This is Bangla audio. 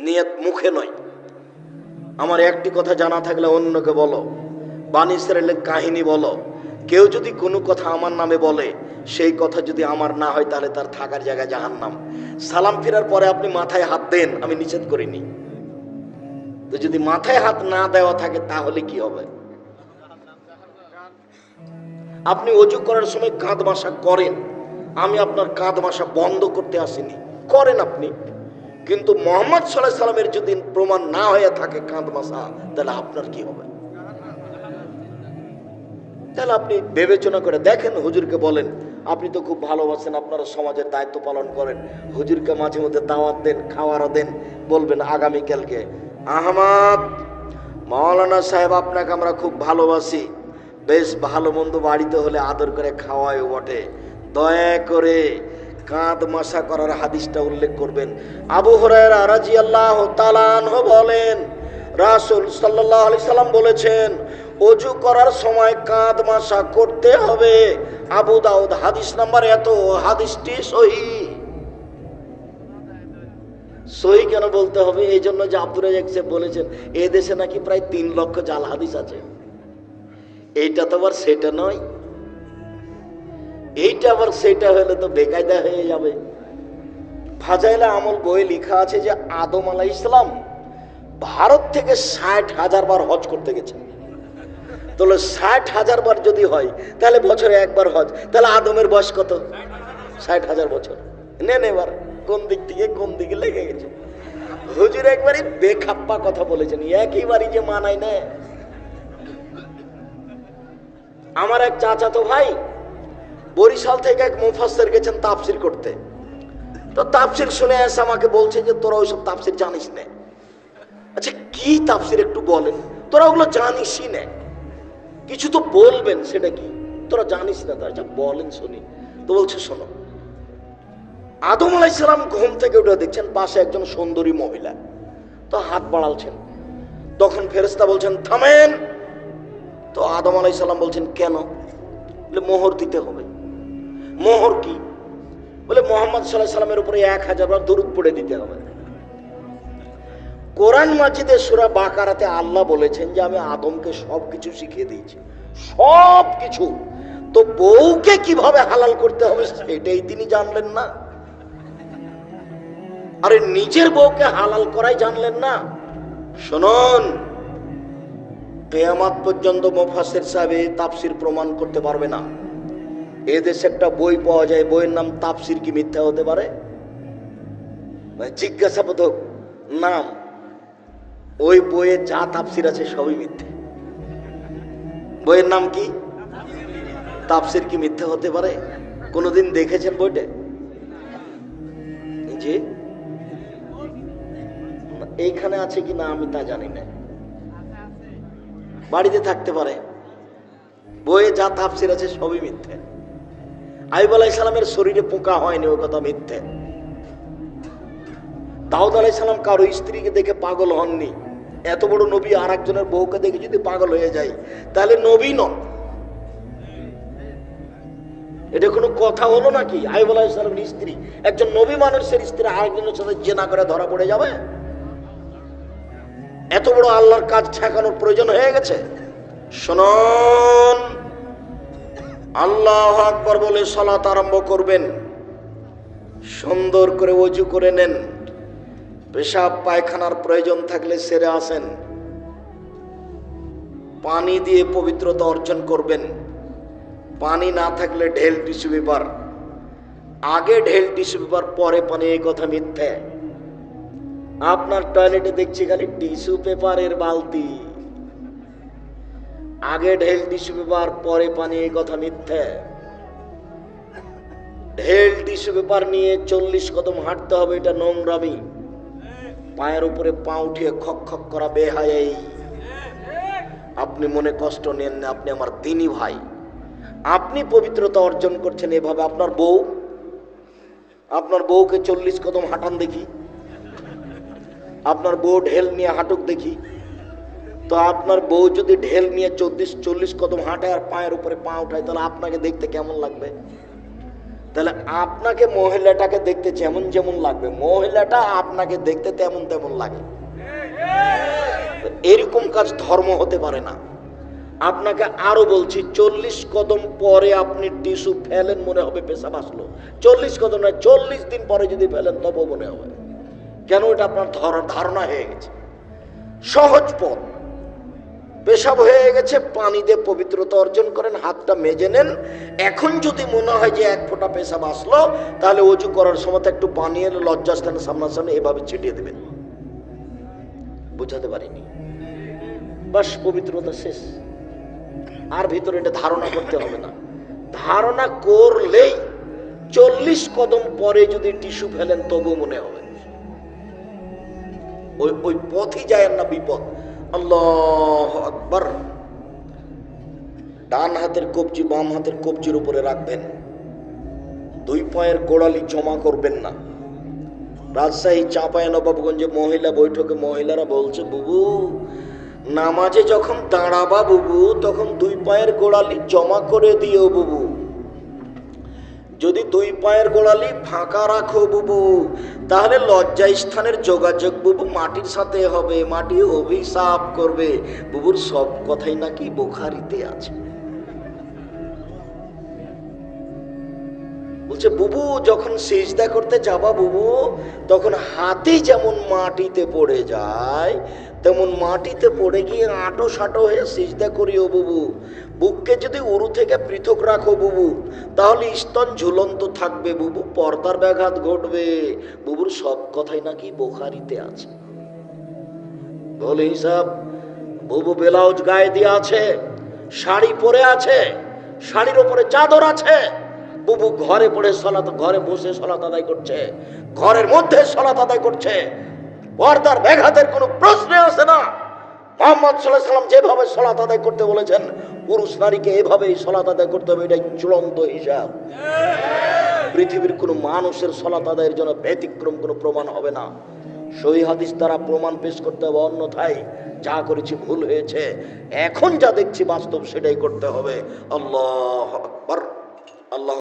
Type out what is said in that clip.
নিয়ত মুখে নয়। আমার একটি কথা জানা থাকলে অন্যকে বলো। বানি ইসরায়েলের কাহিনী বলো। কেউ যদি কোনো কথা আমার নামে বলে, সেই কথা যদি আমার না হয় তাহলে তার থাকার জায়গায় জাহান্নাম। সালাম ফেরার পরে আপনি মাথায় হাত দেন, আমি নিষেধ করিনি। তো যদি মাথায় হাত না দেওয়া থাকে তাহলে কি হবে? আপনি অজু করার সময় কাঁধ মাসা করেন। আমি আপনার কাঁধ মাসা বন্ধ করতে আসিনি। করেন আপনি। কিন্তু মোহাম্মদ সাল্লাহ সাল্লামের যদি প্রমাণ না হয়ে থাকে কাঁধ মাসা, তাহলে আপনার কি হবে? তাহলে আপনি বিবেচনা করে দেখেন, হুজুরকে বলেন, আপনি তো খুব ভালোবাসেন, আপনারা সমাজের দায়িত্ব পালন করেন। হুজুরকে মাঝে মধ্যে দাওয়াত দেন, খাওয়ারও দেন, বলবেন আগামীকালকে, আহমদ, মাওলানা সাহেব, আপনাকে আমরা খুব ভালোবাসি। বেশ ভালো মন্দ বাড়িতে হলে আদর করে খাওয়ায় বটে। দয়া করে কাঁধ মাসা করার হাদিসটা উল্লেখ করবেন। আবু হরায়রা আল্লাহ বলেন, রাসুল সাল্লাহ সাল্লাম বলেছেন, অজু করার সময় কাঁধ মাসা করতে হবে। আবু দাউদ হাদিস নাম্বার এত, হাদিসটি সহি। সহি কেন বলতে হবে? এই জন্য যে আব্দুর বলেছেন, এ দেশে নাকি প্রায় তিন লক্ষ জাল হাদিস আছে। এইটা তো আবার সেটা নয়। এইটা আবার সেটা হলে তো বেকায়দা হয়ে যাবে। ফাজাইলা আমল বইয়ে লেখা আছে যে আদম আলাহ ইসলাম ভারত থেকে ষাট হাজার বার হজ করতে গেছেন তাহলে ষাট হাজার বার যদি হয়, তাহলে বছরে একবার হজ। তাহলে আদমের বয়স কত? ষাট হাজার বছর। নেন এবার, কোন দিক থেকে কোন দিকে লেগে গেছে। হুজুর একবারই বেখাপ্পা কথা বলেছেন একইবারই যে মানায় নেয়। আমার এক চাচাতো ভাই বরিশাল থেকে এক মুফাসের গেছেন তাফসির করতে। তো তাফসির শুনে এসে আমাকে বলছে যে, তোরা ওইসব তাফসির জানিস না। আচ্ছা কি তাফসির একটু বলেন? তোরা ওগুলো জানিসই না। কিছু তো বলবেন, সেটা কি? তোরা জানিস না তা আচ্ছা বলেন শুনি। তো বলছে, শোনো, আদম আলাইসালাম ঘুম থেকে উঠে দেখছেন পাশে একজন সুন্দরী মহিলা। তো হাত বাড়ালছেন। তখন ফেরেস্তা বলছেন, থামেন। তো আদম আলাইসাল্লাম বলছেন, কেন? মোহর দিতে হবে। মোহর কি? বলে মোহাম্মদ সাল্লাহ সাল্লামের উপরে এক হাজার বার দরুদ পড়ে দিতে হবে। কোরআন মাজিদে সুরা বাকারাতে আল্লাহ বলেছেন যে, আমি আদমকে সব কিছু শিখিয়ে দিয়েছি। সব কিছু তো বউকে কীভাবে হালাল করতে হবে সেটাই তিনি জানলেন না। আরে নিজের বউকে হালাল করাই জানলেন না। শুনুন, কেয়ামাত পর্যন্ত মোফাসের সাহেব তাপসির প্রমাণ করতে পারবে না। এদেশে একটা বই পাওয়া যায়, বইয়ের নাম তাফসির কি মিথ্যা হতে পারে? মানে জিজ্ঞাসাবোধক নাম, ওই বইয়ে যা তাপসির আছে সবই মিথ্যে। বইয়ের নাম কি? তাপসির কি মিথ্যা হতে পারে? কোনোদিন দেখেছেন বইটা? যে, এইখানে আছে কি না আমি তা জানি না। বাড়িতে থাকতে পারে। বইয়ে যা তাপসির আছে সবই মিথ্যে। আইব আলাই সালামের শরীরে পোকা হয়নি ওই কথা মিথ্যে। দাউদ আলাই সালাম কারও স্ত্রীকে দেখে পাগল হননি। এত বড় নবী আর একজনের বউকে দেখে যদি পাগল হয়ে যায়, তাহলে নবী নন। এটা কোনো কথা হলো নাকি? আইব আলাই সালামের স্ত্রী। একজন নবী মানুষের স্ত্রী আরেকজনের সাথে জেনা করে ধরা পড়ে যাবে? এত বড় আল্লাহর কাজ ঠেকানোর প্রয়োজন হয়ে গেছে? শুনুন আল্লাহ আকবর বলে সলাত আরম্ভ করবেন। সুন্দর করে অজু করে নেন। পেশাব, পায়খানার প্রয়োজন থাকলে সেরে আসেন। পানি দিয়ে পবিত্রতা অর্জন করবেন। পানি না থাকলে ঢেল টিস্যু পেপার। আগে ঢেল টিস্যু পেপার, পরে পানি, এই কথা মিথ্যে। আপনার টয়লেটে দেখছি খালি টিস্যু পেপারের বালতি। আগে ঢেল টিস্যু পেপার, পরে পানি, এই কথা মিথ্যে। ঢেল টিস্যু পেপার নিয়ে চল্লিশ কদম হাঁটতে হবে, এটা নোংরামি। পায়ের উপরে পা উঠিয়ে খক খক করা বেহাই আপনি মনে কষ্ট নেন না, আপনি আমার দিনী ভাই। আপনি পবিত্রতা অর্জন করছেন এভাবে, আপনার বউ? আপনার বউকে চল্লিশ কদম হাঁটান দেখি। আপনার বউ ঢেল নিয়ে হাঁটুক দেখি। তো আপনার বউ যদি ঢেল নিয়ে চল্লিশ চল্লিশ কদম হাঁটে আর পায়ের উপরে পা উঠায়, তাহলে আপনাকে দেখতে কেমন লাগবে? তাহলে আপনাকে মহিলাটাকে দেখতে যেমন যেমন লাগবে, মহিলাটা আপনাকে দেখতে তেমন তেমন লাগে। এরকম কাজ ধর্ম হতে পারে না। আপনাকে আরও বলছি, চল্লিশ কদম পরে আপনি টিস্যু ফেলেন, মনে হবে পেশাব আসলো। চল্লিশ কদম না চল্লিশ দিন পরে যদি ফেলেন তবু মনে হবে। কেন এটা আপনার ধর- ধারণা হয়ে গেছে? সহজ পথ। পেশাব হয়ে গেছে পানি দিয়ে পবিত্রতা অর্জন করেন, হাতটা মেজে নেন। এখন যদি মনে হয় যে এক ফোঁটা পেশাব আসলো, তাহলে অজু করার সময় একটু পানি এলে লজ্জাস্থানে সামনাসামনি এভাবে ছিটিয়ে দেবেন। বুঝাতে পারিনি। বাস, পবিত্রতা শেষ। আর ভিতরে এটা ধারণা করতে হবে না। ধারণা করলেই চল্লিশ কদম পরে যদি টিস্যু ফেলেন তবু মনে হবে। ওই ওই পথই যায় না বিপদ। আল্লাহ আকবর। ডান হাতের কবজি বাম হাতের কবজির উপরে রাখবেন। দুই পায়ের গোড়ালি জমা করবেন না। রাজশাহী চাঁপায় নবাবগঞ্জে মহিলা বৈঠকে মহিলারা বলছে, বুবু, নামাজে যখন দাঁড়াবা বুবু, তখন দুই পায়ের গোড়ালি জমা করে দিও বুবু। যদি দুই পায়ের গোড়ালি ফাঁকা রাখো বুবু, তাহলে লজ্জা স্থানের যোগাযোগ বুবু মাটির সাথে হবে, মাটি অভিশাপ করবে। বুবুর সব কথাই নাকি বোখারিতে আছে। বলছে, বুবু, যখন সিজদা করতে যাবা বুবু, তখন হাতে যেমন মাটিতে পড়ে যায় তেমন মাটিতে পড়ে গিয়ে আঁটো সাঁটো হয়ে সিজদা করি করিও বুবু। বুককে যদি উরু থেকে পৃথক রাখো বুবু, তাহলে স্তন ঝুলন্ত থাকবে বুবু, পর্দার ব্যাঘাত ঘটবে। বুবুর সব কথাই নাকি বোখারিতে আছে। বলে হিসাব, বুবু ব্লাউজ গায়ে দিয়ে আছে, শাড়ি পরে আছে, শাড়ির ওপরে চাদর আছে। বুবু ঘরে পড়ে সলাত, ঘরে বসে সলাত আদায় করছে, ঘরের মধ্যে সলাত আদায় করছে। পর্দার ব্যাঘাতের কোনো প্রশ্ন আসে না। মোহাম্মদ সাল্লাহ সাল্লাম যেভাবে সলাত আদায় করতে বলেছেন, পুরুষ নারীকে এভাবেই সলাত আদায় করতে হবে, এটাই চূড়ান্ত হিসাব। পৃথিবীর কোনো মানুষের সলাত আদায়ের জন্য ব্যতিক্রম কোনো প্রমাণ হবে না। সহি হাদিস দ্বারা প্রমাণ পেশ করতে হবে, অন্যথায় যা করেছি ভুল হয়েছে, এখন যা দেখছি বাস্তব সেটাই করতে হবে। আল্লাহ আল্লাহ